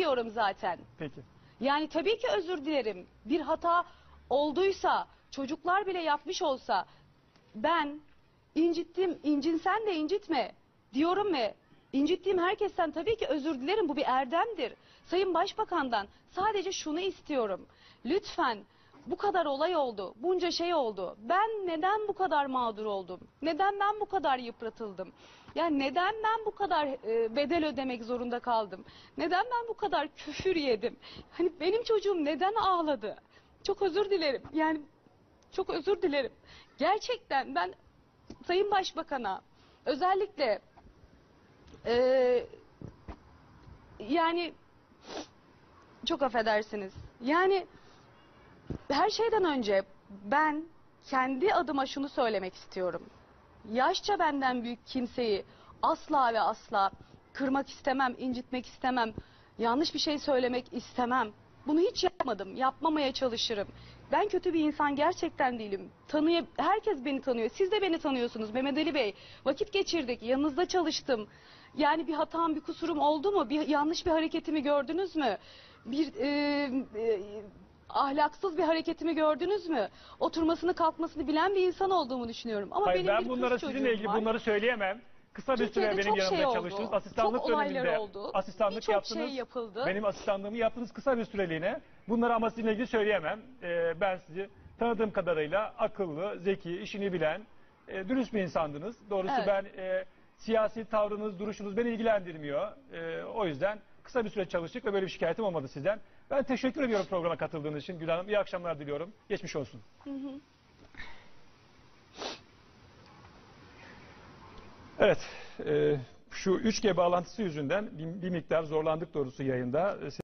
diyorum zaten. Peki. Yani tabii ki özür dilerim. Bir hata olduysa, çocuklar bile yapmış olsa ben incittim, incinsen de incitme diyorum ve incittiğim herkesten tabii ki özür dilerim. Bu bir erdemdir. Sayın Başbakan'dan sadece şunu istiyorum. Lütfen bu kadar olay oldu, bunca şey oldu. Ben neden bu kadar mağdur oldum? Neden ben bu kadar yıpratıldım? Yani neden ben bu kadar e, bedel ödemek zorunda kaldım? Neden ben bu kadar küfür yedim? Hani benim çocuğum neden ağladı? Çok özür dilerim. Yani çok özür dilerim. Gerçekten ben Sayın Başbakan'a özellikle e, yani çok affedersiniz. Yani her şeyden önce ben kendi adıma şunu söylemek istiyorum. Yaşça benden büyük kimseyi asla ve asla kırmak istemem, incitmek istemem, yanlış bir şey söylemek istemem. Bunu hiç yapmadım, yapmamaya çalışırım. Ben kötü bir insan gerçekten değilim. Tanıya, herkes beni tanıyor. Siz de beni tanıyorsunuz Mehmet Ali Bey. Vakit geçirdik, yanınızda çalıştım. Yani bir hatam, bir kusurum oldu mu? Bir yanlış bir hareketimi gördünüz mü? Bir e, e, ahlaksız bir hareketimi gördünüz mü? Oturmasını kalkmasını bilen bir insan olduğumu düşünüyorum. Ama Hayır, benim ben bunlara sizinle ilgili var. bunları söyleyemem. Kısa bir süre benim çok yanımda şey oldu. çalıştınız. Asistanlık Çok döneminde oldu. asistanlık Birçok yaptınız. şey yapıldı. Benim asistanlığımı yaptınız kısa bir süreliğine. Bunları ama sizinle ilgili söyleyemem. Ee, ben sizi tanıdığım kadarıyla akıllı, zeki, işini bilen, e, dürüst bir insandınız. Doğrusu Evet. ben e, siyasi tavrınız, duruşunuz beni ilgilendirmiyor. E, o yüzden kısa bir süre çalıştık ve böyle bir şikayetim olmadı sizden. Ben teşekkür ediyorum programa katıldığınız için. Gül Hanım iyi akşamlar diliyorum. Geçmiş olsun. Evet, e, şu 3G bağlantısı yüzünden bir, bir miktar zorlandık doğrusu yayında. Siz